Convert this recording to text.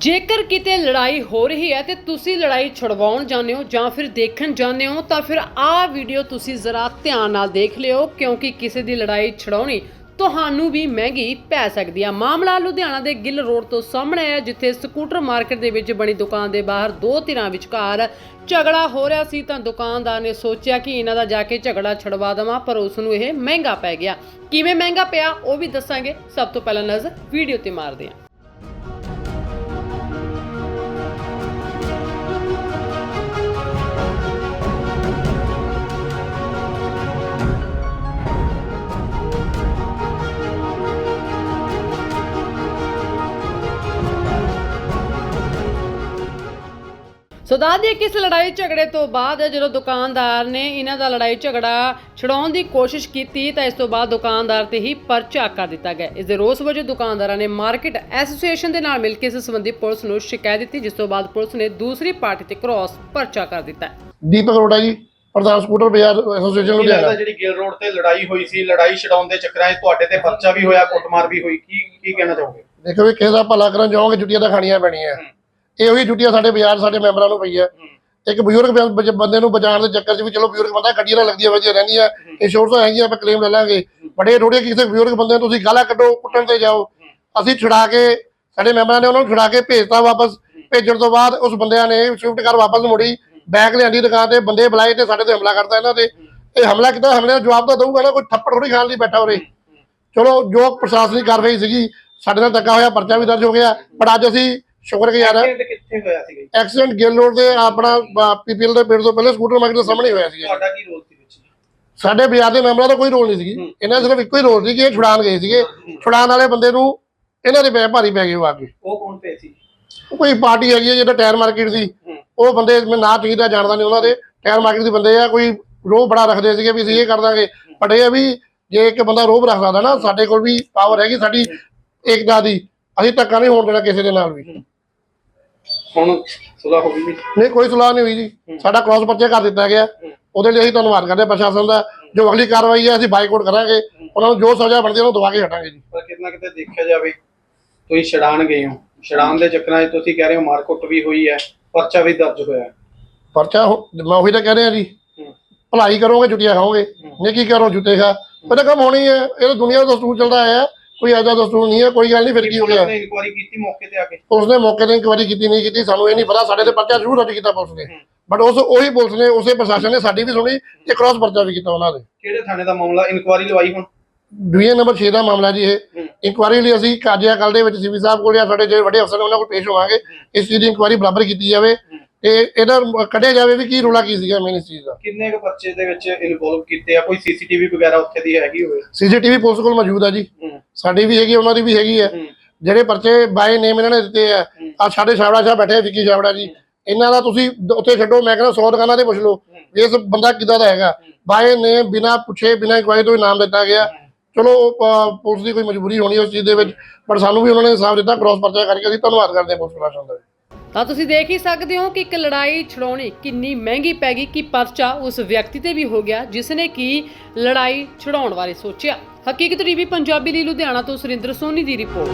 ਜੇਕਰ ਕਿਤੇ ਲੜਾਈ ਹੋ ਰਹੀ ਹੈ ਤੇ ਤੁਸੀਂ ਲੜਾਈ ਛੁਡਵਾਉਣ ਜਾਂਦੇ ਹੋ ਜਾਂ ਫਿਰ ਦੇਖਣ ਜਾਂਦੇ ਹੋ, ਤਾਂ ਫਿਰ ਆਹ ਵੀਡੀਓ ਤੁਸੀਂ ਜ਼ਰਾ ਧਿਆਨ ਨਾਲ ਦੇਖ ਲਿਓ, ਕਿਉਂਕਿ ਕਿਸੇ ਦੀ ਲੜਾਈ ਛਡਾਉਣੀ ਤੁਹਾਨੂੰ ਵੀ ਮਹਿੰਗੀ ਪੈ ਸਕਦੀ ਆ। ਮਾਮਲਾ ਲੁਧਿਆਣਾ ਦੇ ਗਿੱਲ ਰੋਡ ਤੋਂ ਸਾਹਮਣੇ ਆਇਆ ਜਿੱਥੇ ਸਕੂਟਰ ਮਾਰਕੀਟ ਦੇ ਵਿੱਚ ਬਣੀ ਦੁਕਾਨ ਦੇ ਬਾਹਰ ਦੋ ਧਿਰਾਂ ਵਿਚਕਾਰ ਝਗੜਾ ਹੋ ਰਿਹਾ ਸੀ, ਤਾਂ ਦੁਕਾਨਦਾਰ ਨੇ ਸੋਚਿਆ ਕਿ ਇਹਨਾਂ ਦਾ ਜਾ ਕੇ ਝਗੜਾ ਛਡਵਾ ਦੇਵਾਂ, ਪਰ ਉਸ ਨੂੰ ਇਹ ਮਹਿੰਗਾ ਪੈ ਗਿਆ। ਕਿਵੇਂ ਮਹਿੰਗਾ ਪਿਆ, ਉਹ ਵੀ ਦੱਸਾਂਗੇ। ਸਭ ਤੋਂ ਪਹਿਲਾਂ ਨਜ਼ਰ ਵੀਡੀਓ ਤੇ ਮਾਰਦੇ ਹਾਂ। ਸੋ ਦੱਸਦੀਏ ਕਿ ਇਸ ਲੜਾਈ ਝਗੜੇ ਤੋਂ ਬਾਅਦ ਜਦੋਂ ਦੁਕਾਨਦਾਰ ਨੇ ਇਹਨਾਂ ਦਾ ਲੜਾਈ ਝਗੜਾ ਛਡਾਉਣ ਦੀ ਕੋਸ਼ਿਸ਼ ਕੀਤੀ ਤਾਂ ਇਸ ਤੋਂ ਬਾਅਦ ਦੁਕਾਨਦਾਰ ਤੇ ਹੀ ਪਰਚਾ ਕਰ ਦਿੱਤਾ ਗਿਆ। ਇਸ ਦੇ ਰੋਸ ਵਜੋਂ ਦੁਕਾਨਦਾਰਾਂ ਨੇ ਮਾਰਕੀਟ ਐਸੋਸੀਏਸ਼ਨ ਦੇ ਨਾਲ ਮਿਲ ਕੇ ਇਸ ਸੰਬੰਧੀ ਪੁਲਿਸ ਨੂੰ ਸ਼ਿਕਾਇਤ ਦਿੱਤੀ ਜਿਸ ਤੋਂ ਬਾਅਦ ਪੁਲਿਸ ਨੇ ਦੂਸਰੀ ਪਾਰਟੀ ਤੇ ਕ੍ਰਾਸ ਪਰਚਾ ਕਰ ਦਿੱਤਾ। ਦੀਪਕ ਅਰੋੜਾ ਜੀ ਪ੍ਰਧਾਨ ਸਕੂਟਰ ਬਾਜ਼ਾਰ ਐਸੋਸੀਏਸ਼ਨ ਕੀ ਲੁਧਿਆਣਾ ਜਿਹੜੀ ਗਿੱਲ ਰੋਡ ਤੇ ਲੜਾਈ ਹੋਈ ਸੀ ਲੜਾਈ ਛਡਾਉਣ ਦੇ ਚੱਕਰਾਂ 'ਚ ਤੁਹਾਡੇ ਤੇ ਪਰਚਾ ਵੀ ਹੋਇਆ ਕੁੱਟਮਾਰ ਵੀ ਹੋਈ ਕੀ ਕੀ ਕਹਿਣਾ ਚਾਹੋਗੇ? ਦੇਖੋ ਵੀ ਕਿਸੇ ਦਾ ਭਲਾ ਕਰਨ ਜਾਓਗੇ ਜੁੱਤੀਆਂ ਤਾਂ ਖਾਣੀਆਂ ਪੈਣੀਆਂ। ਇਹੋ ਹੀ ਜੁੱਤੀਆਂ ਸਾਡੇ ਬਾਜ਼ਾਰ ਸਾਡੇ ਮੈਂਬਰਾਂ ਨੂੰ ਪਈ ਹੈ। ਇੱਕ ਬਜ਼ੁਰਗ ਬੰ- ਬੰਦੇ ਨੂੰ ਬਚਾਉਣ ਦੇ ਚੱਕਰ 'ਚ ਵੀ ਚਲੋ ਬਜ਼ੁਰਗ ਬੰਦਾ ਗੱਡੀਆਂ ਨਾਲ ਲੱਗਦੀਆਂ ਵਧੀਆ ਰਹਿੰਦੀਆਂ ਇੰਸ਼ੋਰੈਂਸ ਹੈਗੀਆਂ ਆਪਾਂ ਕਲੇਮ ਲੈ ਲਾਂਗੇ। ਬੜੇ ਰੋੜੇ ਕਿਸੇ ਬਜ਼ੁਰਗ ਬੰਦੇ ਨੂੰ ਤੁਸੀਂ ਗਾਲਾਂ ਕੱਢੋ ਕੁੱਟਣ ਤੇ ਜਾਓ। ਅਸੀਂ ਛੁਡਾ ਕੇ ਸਾਡੇ ਮੈਂਬਰਾਂ ਨੇ ਉਹਨਾਂ ਨੂੰ ਛੁਡਾ ਕੇ ਭੇਜਤਾ ਵਾਪਸ। ਭੇਜਣ ਤੋਂ ਬਾਅਦ ਉਸ ਬੰਦਿਆਂ ਨੇ ਸ਼ਿਫਟ ਕਰ ਵਾਪਸ ਮੁੜੀ। ਬੈਗ ਲਿਆਂਦੀ ਦੁਕਾਨ ਤੇ ਬੰਦੇ ਬੁਲਾਏ ਤੇ ਸਾਡੇ ਤੇ ਹਮਲਾ ਕਰਤਾ ਇਹਨਾਂ ਤੇ। ਇਹ ਹਮਲਾ ਕੀਤਾ ਹਮਲੇ ਦਾ ਜਵਾਬ ਤਾਂ ਦਊਗਾ ਨਾ ਕੋਈ ਥੱਪੜ ਥੋੜੀ ਖਾਣ ਲਈ ਬੈਠਾ ਉਰੇ। ਚਲੋ ਜੋ ਪ੍ਰਸ਼ਾਸਨਿਕ ਕਾਰਵਾਈ ਸੀਗੀ ਸਾਡੇ ਨਾਲ ਧੱਕਾ ਹੋਇਆ ਪਰਚਾ ਵੀ ਦਰਜ ਹੋ ਗਿਆ। ਪਰ ਅੱਜ ਅਸੀਂ ਸ਼ੁਕਰਗੁਜ਼ਾਰ ਹਾਂ ਐਕਸੀਡੈਂਟ ਕਿੱਥੇ ਹੋਇਆ? ਐਕਸੀਡੈਂਟ ਗਿੱਲ ਰੋਡ ਦੇ ਆਪਣਾ ਪੀਪੀਐਲ ਦੇ ਪਿੰਡ ਤੋਂ ਪਹਿਲੇ ਸਕੂਟਰ ਮਾਰਕੀਟ ਦੇ ਸਾਹਮਣੇ ਹੋਇਆ ਸੀ ਤੁਹਾਡਾ ਕੀ ਰੋਲ ਸੀ ਵਿੱਚ? ਸਾਡੇ ਬਾਜ਼ਾਰ ਦੇ ਮੈਂਬਰਾਂ ਦਾ ਕੋਈ ਰੋਲ ਨਹੀਂ ਸੀਗੀ। ਇਹਨਾਂ ਦਾ ਸਿਰਫ ਇੱਕੋ ਹੀ ਰੋਲ ਸੀ ਕਿ ਇਹ ਛੁਡਾਣ ਗਏ ਸੀਗੇ। ਛੁਡਾਣ ਵਾਲੇ ਬੰਦੇ ਨੂੰ ਇਹਨਾਂ ਦੇ ਭਾਰੀ ਪੈ ਗਏ ਉਹ ਆ ਕੇ। ਉਹ ਕੌਣ ਪਏ ਸੀ? ਕੋਈ ਪਾਰਟੀ ਹੈਗੀ ਹੈ ਜਿਹੜਾ ਟਾਇਰ ਮਾਰਕੀਟ ਦੀ ਉਹ ਬੰਦੇ ਮੈਂ ਨਾ ਤਰ੍ਹਾਂ ਜਾਣਦਾ ਨਹੀਂ ਉਹਨਾਂ ਦੇ। ਟਾਇਰ ਮਾਰਕੀਟ ਦੇ ਬੰਦੇ ਆ ਕੋਈ ਰੋਹ ਬੜਾ ਰੱਖਦੇ ਸੀਗੇ ਵੀ ਅਸੀਂ ਇਹ ਕਰ ਦਾਂਗੇ। ਪਰ ਇਹ ਆ ਵੀ ਜੇ ਇੱਕ ਬੰਦਾ ਰੋਹ ਰੱਖ ਸਕਦਾ ਨਾ ਸਾਡੇ ਕੋਲ ਵੀ ਪਾਵਰ ਹੈਗੀ ਸਾਡੀ ਏਕਤਾ ਦੀ। ਅਸੀਂ ਧੱਕਾ ਨਹੀਂ ਹੋਣ ਦੇਣਾ ਕਿਸੇ ਦੇ ਨਾਲ ਵੀ। ਹੁਣ ਸੁਲਾ ਹੋ ਗਈ ਜੀ ਨਹੀਂ ਕੋਈ ਸਲਾਹ ਨਹੀਂ ਹੋਈ ਜੀ। ਸਾਡਾ ਕ੍ਰਾਸ ਪਰਚਾ ਕਰ ਦਿੱਤਾ ਗਿਆ। ਉਹਦੇ ਲਈ ਅਸੀਂ ਧੰਨਵਾਦ ਕਰਦੇ ਹਾਂ ਪ੍ਰਸ਼ਾਸਨ ਦਾ। ਜੋ ਅਗਲੀ ਕਾਰਵਾਈ ਹੈ ਅਸੀਂ ਬਾਈਕਾਟ ਕਰਾਂਗੇ। ਉਹਨਾਂ ਨੂੰ ਜੋ ਸਜ਼ਾ ਬਣਦੀ ਹੈ ਉਹਨੂੰ ਦਵਾ ਕੇ ਹਟਾਂਗੇ ਜੀ। ਪਰ ਕਿਤਨਾ ਕਿਤੇ ਦੇਖਿਆ ਜਾਵੇ ਤੁਸੀਂ ਛਡਾਣ ਗਏ ਹੋ। ਛਡਾਣ ਦੇ ਚੱਕਰਾਂ 'ਚ ਤੁਸੀਂ ਕਹਿ ਰਹੇ ਹੋ ਮਾਰਕੁੱਟ ਵੀ ਹੋਈ ਹੈ ਪਰਚਾ ਵੀ ਦਰਜ ਹੋਇਆ ਹੈ। ਪਰਚਾ ਹੋ- ਮੈਂ ਉਹੀ ਤਾਂ ਕਹਿ ਰਿਹਾ ਜੀ। ਹੂੰ। ਭਲਾਈ ਕਰੋਗੇ ਜੁੱਤੀਆਂ ਖਾਓਗੇ। ਨਹੀਂ ਕੀ ਕਰੋ ਜੁੱਤੇ ਖਾ। ਤਾਂ ਕੰਮ ਹੋਣੀ ਹੈ। ਇਹ ਤਾਂ ਦੁਨੀਆ ਦਾ ਦਸਤੂਰ ਚੱਲਦਾ ਆਇਆ ਕੋਈ ਐਦਾ ਦਸਤੂਰ ਨਹੀਂ ਹੈ ਕੋਈ ਗੱਲ ਨਹੀਂ ਫਿਰ ਕੀ ਹੋ ਗਿਆ? ਨੇ ਇਨਕੁਆਇਰੀ ਕੀਤੀ ਮੌਕੇ ਤੇ ਆ ਕੇ। ਉਸਨੇ ਮੌਕੇ ਤੇ ਇਨਕੁਆਇਰੀ ਕੀਤੀ ਨਹੀਂ ਕੀਤੀ ਸਾਨੂੰ ਇਹ ਨਹੀਂ ਪਤਾ ਸਾਡੇ ਤੇ ਪਰਚਾ ਜ਼ਰੂਰ ਰੱਜ ਕੀਤਾ ਪੁਲਿਸ ਨੇ। ਬਟ ਉਸ ਉਹੀ ਪੁਲਿਸ ਨੇ ਉਸੇ ਪ੍ਰਸ਼ਾਸਨ ਨੇ ਸਾਡੀ ਵੀ ਸੁਣੀ ਤੇ ਕ੍ਰਾਸ ਪਰਚਾ ਵੀ ਕੀਤਾ ਉਹਨਾਂ ਦੇ ਕਿਹੜੇ ਥਾਣੇ ਦਾ ਮਾਮਲਾ ਇਨਕੁਆਇਰੀ ਲਵਾਈ ਹੁਣ? ਡਿਵੀਜ਼ਨ ਨੰਬਰ 6 ਦਾ ਮਾਮਲਾ ਜੀ ਇਹ। ਹੂੰ। ਇਨਕੁਆਇਰੀ ਲਈ ਅਸੀਂ ਕਾਜਿਆ ਕੱਲ ਦੇ ਵਿੱਚ ਸੀਵੀ ਸਾਹਿਬ ਕੋਲ ਜਾਂ ਸਾਡੇ ਜਿਹੜੇ ਵੱਡੇ ਅਫਸਰ ਨੇ ਉਹਨਾਂ ਕੋਲ ਪੇਸ਼ ਹੋਵਾਂਗੇ। ਇਸ ਚੀਜ਼ ਦੀ ਇਨਕੁਆਇਰੀ ਬਰਾਬਰ ਕੀਤੀ ਜਾਵੇ। ਤੇ ਇਹਦਾ ਕੱਢਿਆ ਜਾਵੇ ਵੀ ਕੀ ਰੋਲਾ ਕੀ ਸੀਗਾ ਮੇਨ ਇਸ ਚੀਜ਼ ਦਾ। ਕਿੰਨੇ ਕੁ ਪਰਚੇ ਦੇ ਵਿੱਚ ਇਨਵੋਲਵ ਕੀਤੇ ਆ? ਕੋਈ ਸੀਸੀਟੀਵੀ ਵਗੈਰਾ ਉੱਥੇ ਦੀ ਹੈਗੀ ਹੋਵੇ? ਸੀਸੀਟੀਵੀ ਪੁਲਿਸ ਕੋਲ ਮੌਜੂਦ ਆ ਜੀ। ਸਾਡੀ ਵੀ ਹੈਗੀ ਉਹਨਾਂ ਦੀ ਵੀ ਹੈਗੀ ਹੈ। ਜਿਹੜੇ ਪਰਚੇ ਬਾਏ ਨੇਮ ਇਹਨਾਂ ਨੇ ਦਿੱਤੇ ਆ। ਆ ਸਾਡੇ ਛਾਵੜਾ ਸਾਹਿਬ ਬੈਠੇ ਵਿੱਕੀ ਛਾਵੜਾ ਜੀ। ਇਹਨਾਂ ਦਾ ਤੁਸੀਂ ਉੱਥੇ ਛੱਡੋ ਮੈਂ ਕਹਿੰਦਾ 100 ਦੁਕਾਨਾਂ ਤੇ ਪੁੱਛ ਲਓ। ਇਸ ਬੰਦਾ ਕਿੱਦਾਂ ਦਾ ਹੈਗਾ? ਬਾਏ ਨੇ ਬਿਨਾ ਪੁੱਛੇ ਬਿਨਾ ਇਨਕੁਆਇਰੀ ਤੋਂ ਇਨਾਮ ਦਿੱਤਾ ਗਿਆ। ਚਲੋ ਪੁਲਿਸ ਦੀ ਕੋਈ ਮਜਬੂਰੀ ਹੋਣੀ ਉਸ ਚੀਜ਼ ਦੇ ਵਿੱਚ ਪਰ ਸਾਨੂੰ ਵੀ ਉਹਨਾਂ ਨੇ ਇਨਸਾਫ ਦਿੱਤਾ ਕ੍ਰਾਸ ਪਰਚਾ ਕਰਕੇ ਅਸੀਂ ਧੰਨਵਾਦ ਕਰਦੇ ਹਾਂ ਪੁਲਿਸ ਪ੍ਰਸ਼ਾਸਨ ਦਾ। ਤਾਂ ਤੁਸੀਂ ਦੇਖ ਹੀ ਸਕਦੇ ਹੋ ਕਿ ਇੱਕ ਲੜਾਈ ਛਡਾਉਣੀ ਕਿੰਨੀ ਮਹਿੰਗੀ ਪੈ ਗਈ, ਕਿ ਪਰਚਾ ਉਸ ਵਿਅਕਤੀ ਤੇ ਵੀ ਹੋ ਗਿਆ ਜਿਸ ਨੇ ਕਿ ਲੜਾਈ ਛਡਾਉਣ ਬਾਰੇ ਸੋਚਿਆ। ਹਕੀਕਤ ਟੀਵੀ ਪੰਜਾਬੀ ਲਈ ਲੁਧਿਆਣਾ ਤੋਂ ਸੁਰਿੰਦਰ ਸੋਨੀ ਦੀ ਰਿਪੋਰਟ।